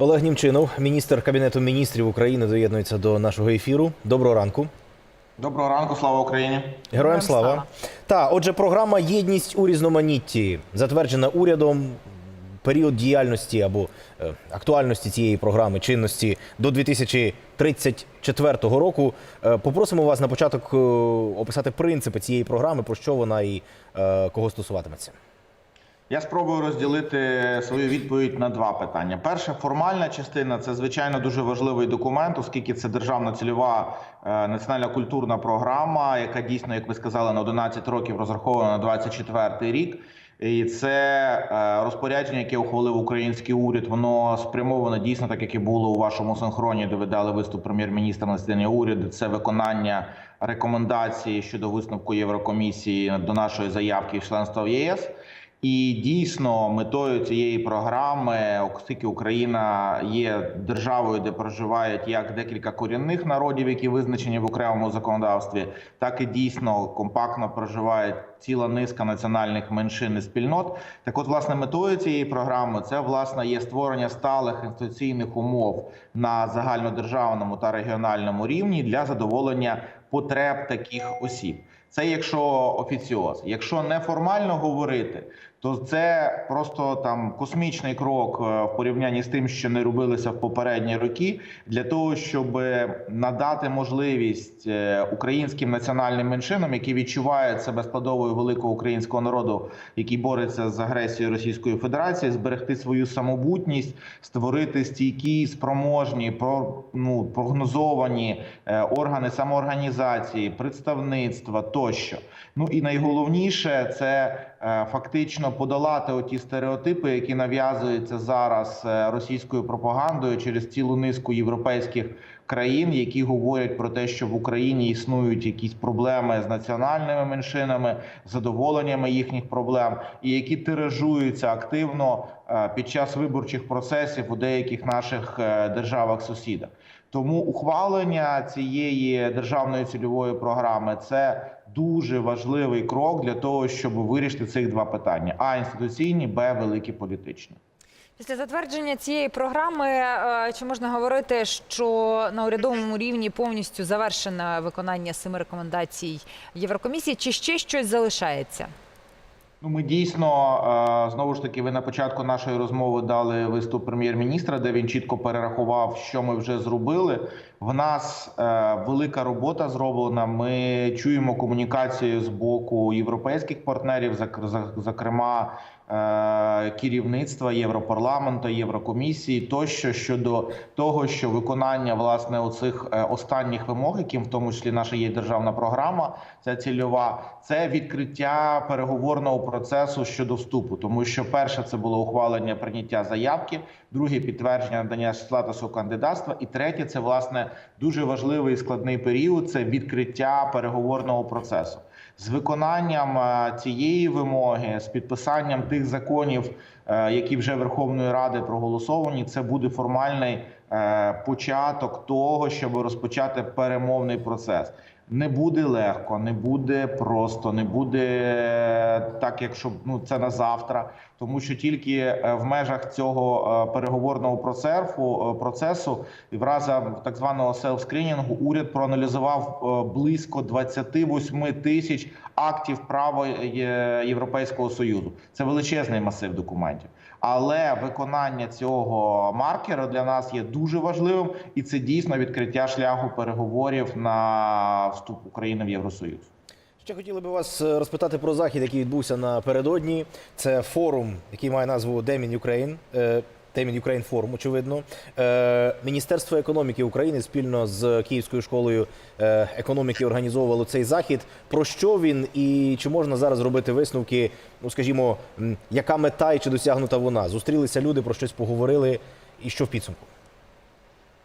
Олег Німчинов, міністр кабінету міністрів України, доєднується до нашого ефіру. Доброго ранку. Доброго ранку, слава Україні. Героям слава. Та, отже, програма Єдність у різноманітті затверджена урядом. Період діяльності або е, актуальності цієї програми чинності до 2034 року. Е, попросимо вас на початок е, описати принципи цієї програми, про що вона і е, кого стосуватиметься. Я спробую розділити свою відповідь на два питання. Перше, формальна частина це звичайно дуже важливий документ, оскільки це державна цільова е, національна культурна програма, яка дійсно, як ви сказали, на 11 років розрахована на 24 рік. І це е, розпорядження, яке ухвалив український уряд, воно спрямовано дійсно так, як і було у вашому синхроні, де ви дали виступ прем'єр-міністра на засіданні уряду. Це виконання рекомендацій щодо висновку Єврокомісії до нашої заявки в членство в ЄС. І дійсно метою цієї програми, оскільки Україна є державою, де проживають як декілька корінних народів, які визначені в окремому законодавстві, так і дійсно компактно проживають ціла низка національних меншин і спільнот. Так, от, власне, метою цієї програми це власне є створення сталих інституційних умов на загальнодержавному та регіональному рівні для задоволення потреб таких осіб. Це якщо офіціоз. Якщо неформально говорити, то це просто там космічний крок е, в порівнянні з тим, що не робилося в попередні роки, для того, щоб надати можливість е, українським національним меншинам, які відчувають себе складовою великого українського народу, який бореться з агресією Російської Федерації, зберегти свою самобутність, створити стійкі, спроможні, про ну прогнозовані е, органи самоорганізації, представництва тощо. Ну і найголовніше це фактично подолати оті стереотипи, які нав'язуються зараз е, російською пропагандою через цілу низку європейських країн, які говорять про те, що в Україні існують якісь проблеми з національними меншинами, задоволеннями їхніх проблем, і які тиражуються активно е, під час виборчих процесів у деяких наших е, державах-сусідах. Тому ухвалення цієї державної цільової програми це дуже важливий крок для того, щоб вирішити цих два питання: а інституційні, б великі політичні. Після затвердження цієї програми е, чи можна говорити, що на урядовому рівні повністю завершено виконання семи рекомендацій Єврокомісії, чи ще щось залишається? Ну, ми дійсно е, знову ж таки, ви на початку нашої розмови дали виступ прем'єр-міністра, де він чітко перерахував, що ми вже зробили. В нас е, велика робота зроблена. Ми чуємо комунікацію з боку європейських партнерів, зокрема е, керівництва Європарламенту, Єврокомісії, тощо щодо того, що виконання власне оцих е, останніх вимог, яким в тому числі наша є державна програма, ця цільова, це відкриття переговорного процесу щодо вступу, тому що перше це було ухвалення прийняття заявки, друге підтвердження надання статусу кандидатства, і третє це власне дуже важливий і складний період. Це відкриття переговорного процесу. З виконанням е, цієї вимоги, з підписанням тих законів, е, які вже Верховної Ради проголосовані, це буде формальний е, початок того, щоб розпочати перемовний процес. Не буде легко, не буде просто, не буде е, так, якщо ну це на завтра, тому що тільки е, в межах цього е, переговорного процесу процесу і в разом так званого селф-скринінгу уряд проаналізував близько 28 тисяч актів права Європейського союзу. Це величезний масив документів. Але виконання цього маркера для нас є дуже важливим, і це дійсно відкриття шляху переговорів на вступ України в Євросоюз. Ще хотіли би вас е, розпитати про захід, який відбувся напередодні. Це форум, який має назву Демін Юкрейн. Демін Юкрейн форум, очевидно. Е, Міністерство економіки України спільно з Київською школою е, економіки організовувало цей захід. Про що він і чи можна зараз робити висновки? Ну, скажімо, яка мета і чи досягнута вона? Зустрілися люди, про щось поговорили, і що в підсумку?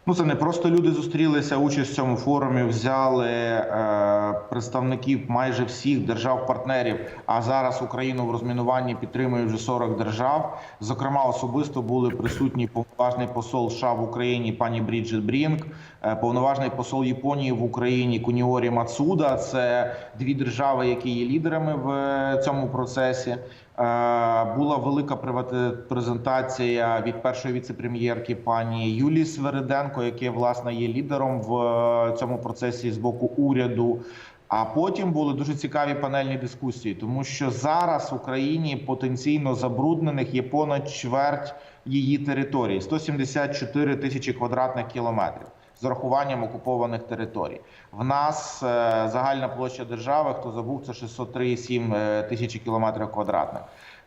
Ну, це не просто люди зустрілися. Участь в цьому форумі взяли е, представників майже всіх держав-партнерів. А зараз Україну в розмінуванні підтримує вже 40 держав. Зокрема, особисто були присутні поважний посол США в Україні, пані Бріджит Брінк, повноважний посол Японії в Україні Куніорі Мацуда. Це дві держави, які є лідерами в е, цьому процесі. Була велика презентація від першої віце-прем'єрки пані Юлії Свериденко, яка власне є лідером в е, цьому процесі з боку уряду. А потім були дуже цікаві панельні дискусії, тому що зараз в Україні потенційно забруднених є понад чверть її території 174 тисячі квадратних кілометрів з урахуванням окупованих територій. В нас е, загальна площа держави, хто забув, це 603,7 е, тисячі кілометрів квадратних.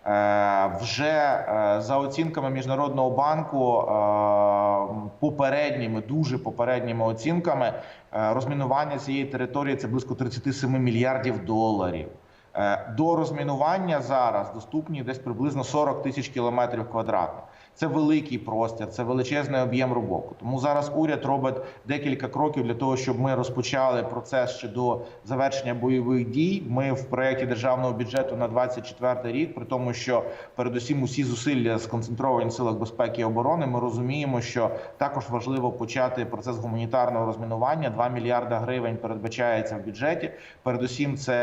Е, Вже за оцінками міжнародного банку, попередніми, дуже попередніми оцінками, розмінування цієї території це близько 37 мільярдів доларів. До розмінування зараз доступні десь приблизно 40 тисяч кілометрів квадратних. Це великий простір, це величезний об'єм роботи. Тому зараз уряд робить декілька кроків для того, щоб ми розпочали процес ще до завершення бойових дій. Ми в проєкті державного бюджету на 24 рік, при тому, що передусім усі зусилля сконцентровані в силах безпеки і оборони. Ми розуміємо, що також важливо почати процес гуманітарного розмінування. 2 мільярда гривень передбачається в бюджеті. Передусім, це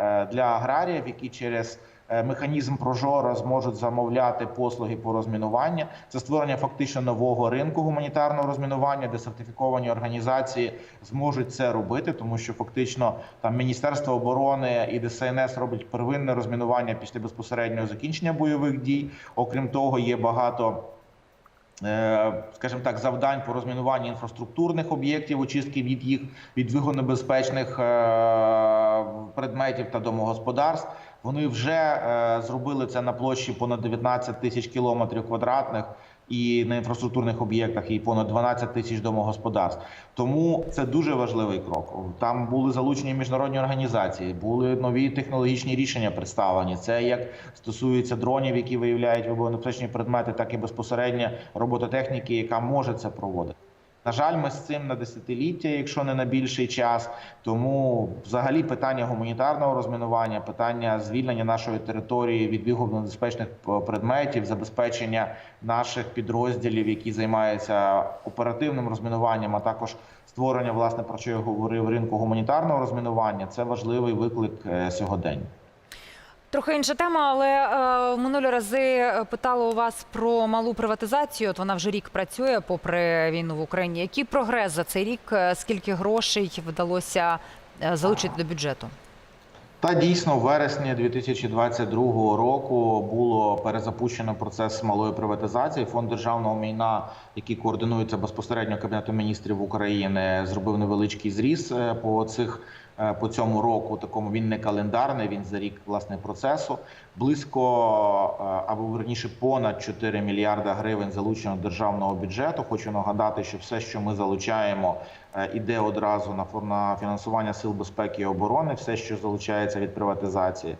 е, для аграріїв, які через механізм прожора зможуть замовляти послуги по розмінуванню. Це створення фактично нового ринку гуманітарного розмінування, де сертифіковані організації зможуть це робити, тому що фактично там Міністерство оборони і ДСНС роблять первинне розмінування після безпосереднього закінчення бойових дій. Окрім того, є багато. е, Скажімо так, завдань по розмінуванню інфраструктурних об'єктів, очистки від їх від вигонебезпечних е, предметів та домогосподарств. Вони вже е, зробили це на площі понад 19 тисяч кілометрів квадратних і на інфраструктурних об'єктах, і понад 12 тисяч домогосподарств. Тому це дуже важливий крок. Там були залучені міжнародні організації, були нові технологічні рішення представлені. Це як стосується дронів, які виявляють вибухонебезпечні предмети, так і безпосередньо робототехніки, яка може це проводити. На жаль, ми з цим на десятиліття, якщо не на більший час. Тому, взагалі, питання гуманітарного розмінування, питання звільнення нашої території від вибухонебезпечних предметів, забезпечення наших підрозділів, які займаються оперативним розмінуванням, а також створення, власне, про що я говорив, ринку гуманітарного розмінування це важливий виклик е, сьогодення. Трохи інша тема, але е, минулі рази е, питала у вас про малу приватизацію. От вона вже рік працює, попри війну в Україні. Який прогрес за цей рік? Е, Скільки грошей вдалося е, залучити до бюджету? Та дійсно, в вересні 2022 року було перезапущено процес малої приватизації. Фонд державного майна, який координується безпосередньо Кабінетом міністрів України, зробив невеличкий зріз по цих. Е, По цьому року такому він не календарний, він за рік власне процесу. Близько е, або верніше понад 4 мільярда гривень залучено державного бюджету. Хочу нагадати, що все, що ми залучаємо, е, іде одразу на фінансування сил безпеки і оборони, все, що залучається від приватизації.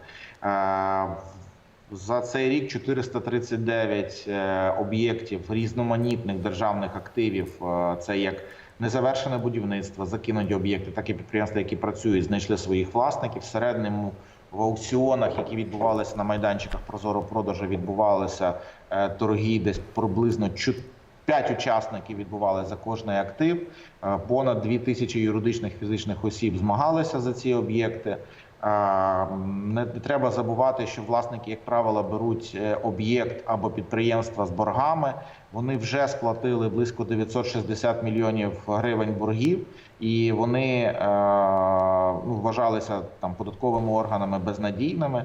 За цей рік 439 е, об'єктів різноманітних державних активів. е, Це як незавершене будівництво, закинуті об'єкти, так і підприємства, які працюють, знайшли своїх власників. В середньому в аукціонах, які відбувалися на майданчиках прозоро продажу, відбувалися е, торги десь приблизно 5 учасників відбували за кожний актив. Понад 2 тисячі юридичних фізичних осіб змагалися за ці об'єкти. Не треба забувати, що власники, як правило, беруть е, об'єкт або підприємства з боргами. Вони вже сплатили близько 960 мільйонів гривень боргів, і вони е, ну, вважалися там податковими органами безнадійними.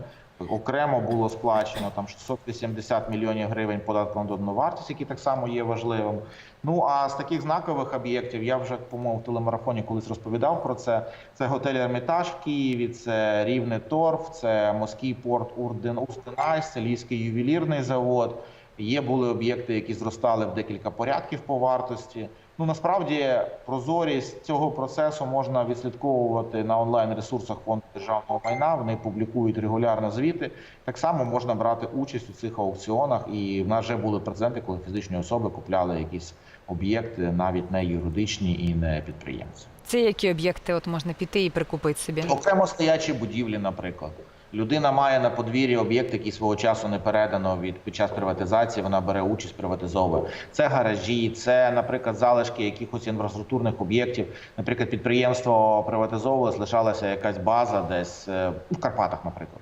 Окремо було сплачено там 680 мільйонів гривень податку на додану вартість, який так само є важливим. Ну а з таких знакових об'єктів я вже по-моєму телемарафоні колись розповідав про це. Це готель Ермітаж в Києві, це Рівне Торф, це Морський порт Урден Устенайс, це Львівський ювелірний завод. Є були об'єкти, які зростали в декілька порядків по вартості. Ну насправді прозорість цього процесу можна відслідковувати на онлайн ресурсах фонду державного майна. Вони публікують регулярно звіти. Так само можна брати участь у цих аукціонах. І в нас вже були прецеденти, коли фізичні особи купляли якісь об'єкти, навіть не юридичні і не підприємці. Це які об'єкти от можна піти і прикупити собі? Окремо стоячі будівлі, наприклад. Людина має на подвір'ї об'єкт, який свого часу не передано від під час приватизації. Вона бере участь, приватизовує. Це гаражі, це, наприклад, залишки якихось інфраструктурних об'єктів. Наприклад, підприємство приватизовувалось, лишалася якась база десь е, в Карпатах, наприклад.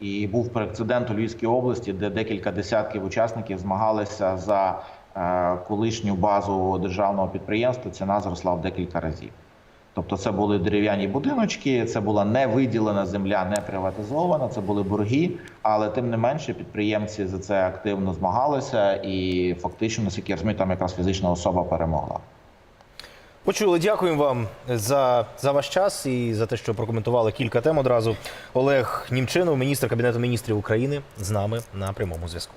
І був прецедент у Львівській області, де декілька десятків учасників змагалися за е, колишню базу державного підприємства. Ціна зросла в декілька разів. Тобто, це були дерев'яні будиночки, це була не виділена земля, не приватизована, це були борги. Але тим не менше, підприємці за це активно змагалися, і фактично, наскільки я розумію, там якраз фізична особа перемогла. Почули, дякуємо вам за, за ваш час і за те, що прокоментували кілька тем одразу. Олег Німчинов, міністр Кабінету міністрів України, з нами на прямому зв'язку.